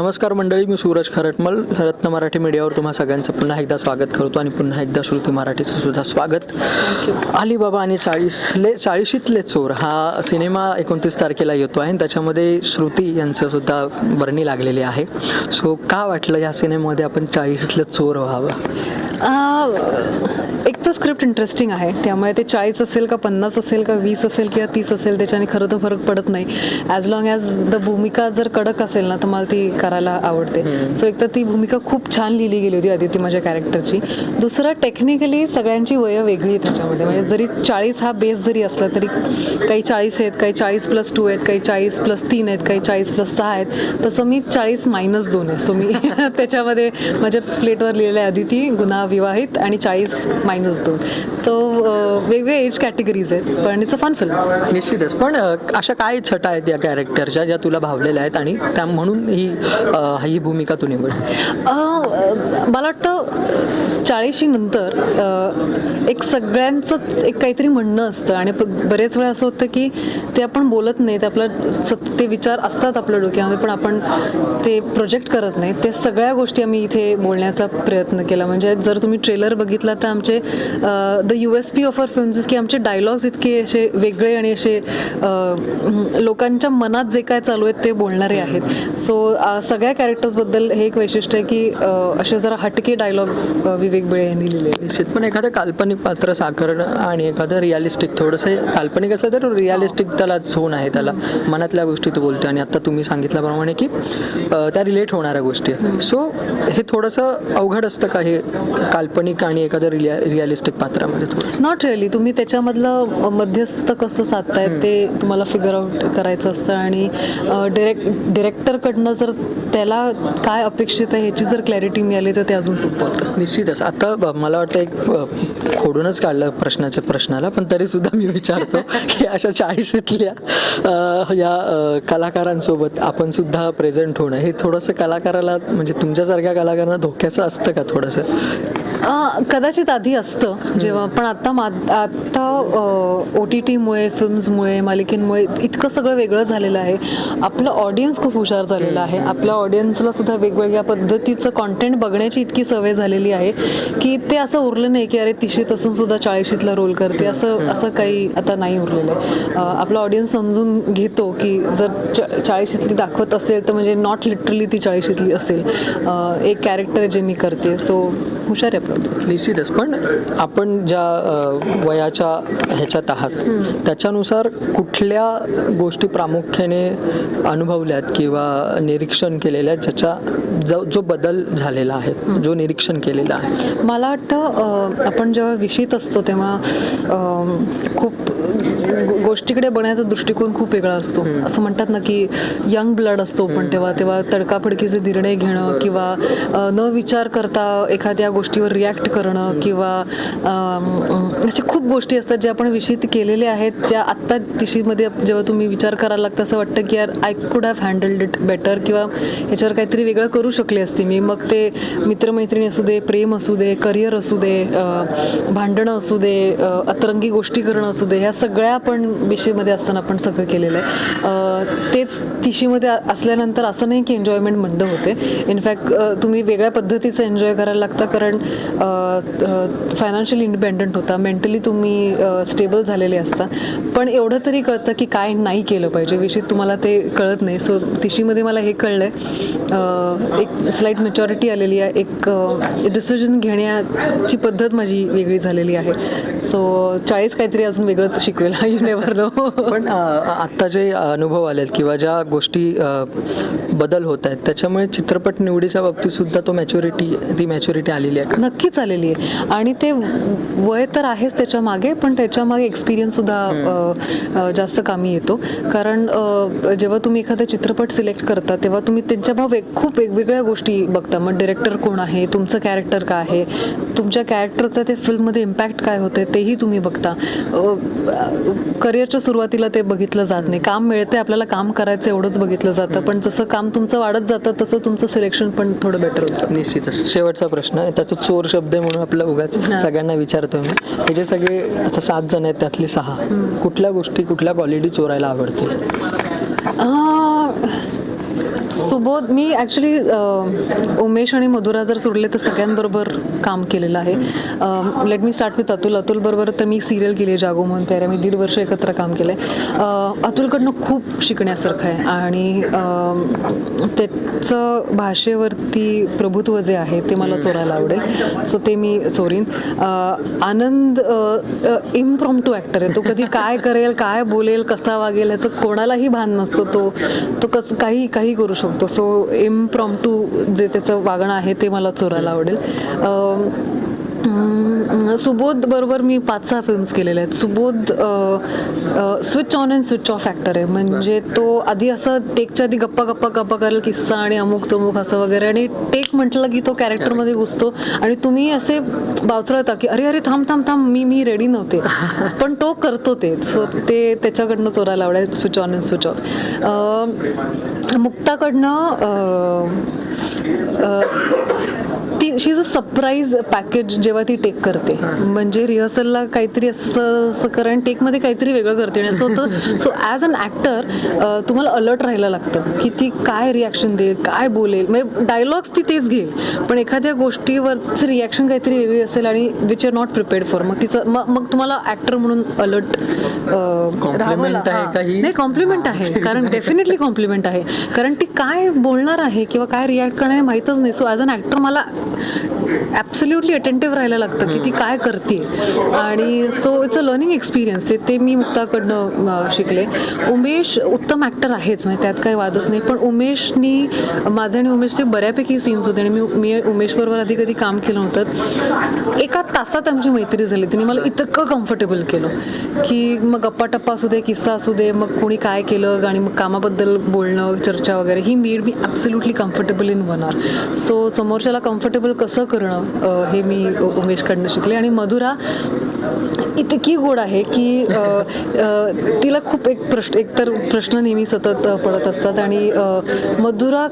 नमस्कार मंडळी मी सूरज खरटमल रत्न मराठी मीडियावर तुम्हा सगळ्यांचं पुन्हा एकदा स्वागत करतो आणि पुन्हा एकदा श्रुती मराठीचं सुद्धा स्वागत. अलीबाबा आणि चाळीसले चाळीशीतले चोर हा सिनेमा एकोणतीस तारखेला येतो आहे त्याच्यामध्ये श्रुती यांचं सुद्धा वर्णी लागलेली आहे. सो का वाटलं या सिनेमामध्ये आपण चाळीशीतलं चोर व्हावं? एक तर स्क्रिप्ट इंटरेस्टिंग आहे. त्यामुळे ते चाळीस असेल का पन्नास असेल का वीस असेल किंवा तीस असेल त्याच्याने खरं तर फरक पडत नाही. ॲज लॉंग ॲज द भूमिका जर कडक असेल ना तर मला ती करायला आवडते. सो एक तर ती भूमिका खूप छान लिहिली गेली होती आदिती माझ्या कॅरेक्टरची दुसरं टेक्निकली सगळ्यांची वयं वेगळी आहे त्याच्यामध्ये. म्हणजे जरी चाळीस हा बेस जरी असला तरी काही चाळीस आहेत काही चाळीस प्लस टू आहेत काही चाळीस प्लस तीन आहेत काही चाळीस प्लस सहा आहेत तसं मी चाळीस मायनस दोन आहे. सो मी त्याच्यामध्ये माझ्या प्लेटवर लिहिलेलं आहे आदिती गुन्हा विवाहित आणि चाळीस मायनस दोन. सो वेगवेगळे एज कॅटेगरीज आहेत पण इट्स अ फन फिल्म निश्चितच. पण अशा काय छटा आहेत या कॅरेक्टरच्या ज्या तुला भावलेल्या आहेत आणि त्या म्हणून ही ही भूमिका तू निवडली मला वाटतं चाळीशी नंतर एक सगळ्यांचंच एक काहीतरी म्हणणं असतं आणि बरेच वेळा असं होतं की ते आपण बोलत नाही ते आपलं ते विचार असतात आपल्या डोक्यामध्ये पण आपण ते प्रोजेक्ट करत नाही. ते सगळ्या गोष्टी आम्ही इथे बोलण्याचा प्रयत्न केला. म्हणजे जर तुम्ही ट्रेलर बघितला तर आमचे the U S P of our films की आमचे डायलॉग्स इतके असे वेगळे आणि असे लोकांच्या मनात जे काय चालू आहेत ते बोलणारे आहेत. सो सगळ्या कॅरेक्टर्सबद्दल हे एक वैशिष्ट्य आहे की असे जरा हटके डायलॉग्स विवेक बिळे यांनी लिहिले निश्चित. पण एखादं काल्पनिक पात्र साकारणं आणि एखादं रिअलिस्टिक थोडंसं काल्पनिक असलं तर रिअलिस्टिक त्याला झोन आहे त्याला मनातल्या गोष्टी तू बोलतो आणि आता तुम्ही सांगितल्याप्रमाणे की त्या रिलेट होणाऱ्या गोष्टी आहेत. सो हे थोडंसं अवघड असतं का हे? काल्पनिक आणि एखादं रिया रिअलिस्टिक पात्रामध्ये थोडं नॉट रिअली तुम्ही त्याच्यामधलं मध्यस्थ कसं साधतायत ते तुम्हाला फिगर आउट करायचं असतं आणि डिरेक्ट डिरेक्टरकडनं जर त्याला काय अपेक्षित आहे ह्याची जर क्लॅरिटी मिळाली तर ते अजून सोपं निश्चितच. आता मला वाटतं एक खोडूनच काढलं प्रश्नाच्या प्रश्नाला पण तरी सुद्धा मी विचारतो की अशा चाळीशीतल्या या कलाकारांसोबत आपण सुद्धा प्रेझेंट होणं हे थोडंसं कलाकाराला म्हणजे तुमच्यासारख्या कलाकारांना धोक्याचं असतं का थोडंसं? कदाचित आधी असतं. जेव्हा पण आता मा आता ओ टी टीमुळे फिल्म्समुळे मालिकेंमुळे इतकं सगळं वेगळं झालेलं आहे. आपलं ऑडियन्स खूप हुशार झालेलं आहे. आपल्या ऑडियन्सला सुद्धा वेगवेगळ्या पद्धतीचं कॉन्टेंट बघण्याची इतकी सवय झालेली आहे की ते असं उरलं नाही की अरे तिशीत असून सुद्धा चाळीशीतला रोल करते. असं असं काही आता नाही उरलेलं आहे. आपला ऑडियन्स समजून घेतो की जर चाळीशीतली दाखवत असेल तर म्हणजे नॉट लिटरली ती चाळीशीतली असेल. एक कॅरेक्टर जे मी करते. सो हुशार आहे आपलं. निश्चितच. पण आपण ज्या वयाच्या ह्याच्यात आहात त्याच्यानुसार कुठल्या गोष्टी प्रामुख्याने अनुभवल्यात किंवा निरीक्षण केलेल्या ज्याच्या जो जो बदल झालेला आहे जो निरीक्षण केलेला आहे? मला वाटतं आपण जेव्हा विशीत असतो तेव्हा खूप गोष्टीकडे बघण्याचा दृष्टिकोन खूप वेगळा असतो. असं म्हणतात ना की यंग ब्लड असतो पण तेव्हा तेव्हा तडकाफडकीचे निर्णय घेणं किंवा न विचार करता एखाद्या गोष्टीवर रिॲक्ट करणं किंवा अशा खूप गोष्टी असतात ज्या आपण विषित केलेल्या आहेत ज्या आत्ता तिशीमध्ये जेव्हा तुम्ही विचार करायला लागतं असं वाटतं की यार I could have handheld it better किंवा ह्याच्यावर काहीतरी वेगळं करू शकले असते मी. मग ते मित्रमैत्रिणी असू दे प्रेम असू दे करिअर असू दे भांडणं असू दे अतरंगी गोष्टी करणं असू दे ह्या सगळ्या आपण विषयमध्ये असताना आपण सगळं केलेलं आहे. तेच तिशीमध्ये असल्यानंतर असं नाही की एन्जॉयमेंट मंद होते. इनफॅक्ट तुम्ही वेगळ्या पद्धतीचं एन्जॉय करायला लागतं कारण फायनान्शियली इंडिपेंडंट होता. मेंटली तुम्ही स्टेबल झालेले असता. पण एवढं तरी कळतं की काय नाही केलं पाहिजे. विषयी तुम्हाला ते कळत नाही. सो तिशीमध्ये मला हे कळलं आहे एक स्लाईट मेच्युरिटी आलेली आहे. एक डिसिजन घेण्याची पद्धत माझी वेगळी झालेली आहे. सो चाळीस काहीतरी अजून वेगळंच शिकवेल. यू नेवर नो पण आत्ता जे अनुभव आलेत किंवा ज्या गोष्टी बदल होत आहेत त्याच्यामुळे चित्रपट निवडीच्या बाबतीत सुद्धा तो मॅच्युरिटी ती मॅच्युरिटी आलेली आहे नक्कीच आलेली आहे. आणि ते वय तर आहेच त्याच्यामागे पण त्याच्यामागे एक्सपिरियन्स सुद्धा जास्त कामी येतो. कारण जेव्हा तुम्ही एखादा चित्रपट सिलेक्ट करता तेव्हा तुम्ही त्यांच्या भाव खूप वेगवेगळ्या गोष्टी बघता. मग डिरेक्टर कोण आहे? तुमचं कॅरेक्टर काय आहे? तुमच्या कॅरेक्टरचं ते फिल्ममध्ये इम्पॅक्ट काय होते तेही तुम्ही बघता करिअरच्या सुरुवातीला ते बघितलं जात नाही. काम मिळते आपल्याला काम करायचं एवढंच बघितलं जातं. पण जसं काम तुमचं वाढत जातं तसं तुमचं सिलेक्शन पण थोडं बेटर होत. निश्चितच. शेवटचा प्रश्न आहे. त्याचा चोर शब्द आहे म्हणून आपला उगाच सगळ्यांना विचारतो मी. हे जे सगळे आता सात जण आहेत त्यातले सहा. कुठल्या गोष्टी कुठल्या क्वालिटी चोरायला आवडते सुबोध मी ॲक्च्युली उमेश आणि मधुरा जर सोडले तर सगळ्यांबरोबर काम केलेलं आहे. Let me start with Atul. Atul बरोबर तर मी सिरियल केली आहे जागो म्हणून. प्याऱ्या मी दीड वर्ष एकत्र काम केलं आहे अतुलकडनं खूप शिकण्यासारखं आहे आणि त्याचं भाषेवरती प्रभुत्व जे आहे ते मला चोरायला आवडेल. सो ते मी चोरीन. आनंद इम्प्रॉम टू ॲक्टर आहे. तो कधी काय करेल काय बोलेल कसा वागेल ह्याचं कोणालाही भान नसतो. तो तो कसं काही काही करू शकतो. सो इम्प्रॉम टू जे त्याचं वागणं आहे ते मला चोरायला आवडेल. सुबोध बरोबर मी पाच सहा फिल्म्स केलेल्या आहेत. Subodh switch on and switch off actor आहे. म्हणजे तो आधी असं टेकच्या आधी गप्पा गप्पा गप्पा करेल किस्सा आणि अमुक तमुक असं वगैरे. आणि टेक म्हटलं की तो कॅरेक्टरमध्ये घुसतो. आणि तुम्ही असे बावचळता की अरे अरे थांब थांब थांब मी मी रेडी नव्हते. पण तो करतो ते. सो ते त्याच्याकडनं चोरायला आवडेल switch on and switch off मुक्ताकडनं she is a surprise package जेव्हा ती टेक करते. म्हणजे रिहर्सलला काहीतरी असं असं कारण टेकमध्ये काहीतरी वेगळं करते. आणि असं होतं सो ॲज अन ॲक्टर तुम्हाला अलर्ट राहायला लागतं की ती काय रिॲक्शन देईल काय बोलेल. म्हणजे डायलॉग्स ती तेच घेईल. पण एखाद्या गोष्टीवरची रिॲक्शन काहीतरी वेगळी असेल आणि which are not prepared for मग तिचं मग तुम्हाला ॲक्टर म्हणून अलर्ट ही? नाही कॉम्प्लिमेंट आहे. कारण डेफिनेटली कॉम्प्लिमेंट आहे. कारण ती काय बोलणार आहे किंवा काय रिॲक्ट करणार आहे माहीतच नाही. सो ॲज अन ॲक्टर मला ॲब्सोल्युटली अटेंटिव्ह राहायला लागतं की ती काय करते. आणि so it's a learning experience ते ते मी मुक्ताकडनं शिकले. उमेश उत्तम ॲक्टर आहेच म्हणजे त्यात काही वादच नाही. पण उमेशनी माझे आणि उमेशचे बऱ्यापैकी सीन्स होते. आणि मी मी उमेशबरोबर आधी कधी काम केलं होतं एका तासात आमची मैत्री झाली. तिने मला इतकं कम्फर्टेबल केलं की मग गप्पा टप्पा असू दे किस्सा असू दे मग कोणी काय केलं आणि मग कामाबद्दल बोलणं चर्चा वगैरे ही made me absolutely comfortable in होणार सो समोरच्याला कम्फर्टेबल कसं करणं हे मी उमेशकडनं शिकले. आणि मधुरा इतकी गोड आहे की तिला खूप एक प्रश्न एक तर प्रश्न नेहमी सतत पडत असतात. आणि मधुरा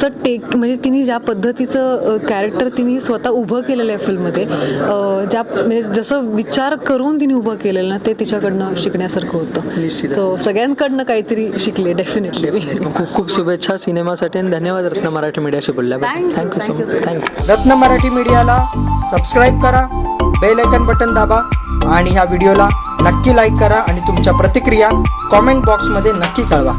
चं टेक म्हणजे तिने ज्या पद्धतीचं कॅरेक्टर तिने स्वतः उभं केलेलं आहे फिल्ममध्ये ज्या म्हणजे जसं विचार करून तिने उभं केलेलं ना ते तिच्याकडनं शिकण्यासारखं होतं. सो सगळ्यांकडनं काहीतरी शिकले डेफिनेटली खूप खूप शुभेच्छा सिनेमासाठी आणि धन्यवाद रत्न मराठी मीडियाशी you, thank you so much. Thank you Ratna Marathi मीडियाला सबस्क्राईब करा बेल आयकन बटन दाबा आणि ह्या व्हिडिओला नक्की लाईक करा आणि तुमच्या प्रतिक्रिया कॉमेंट बॉक्समध्ये नक्की कळवा.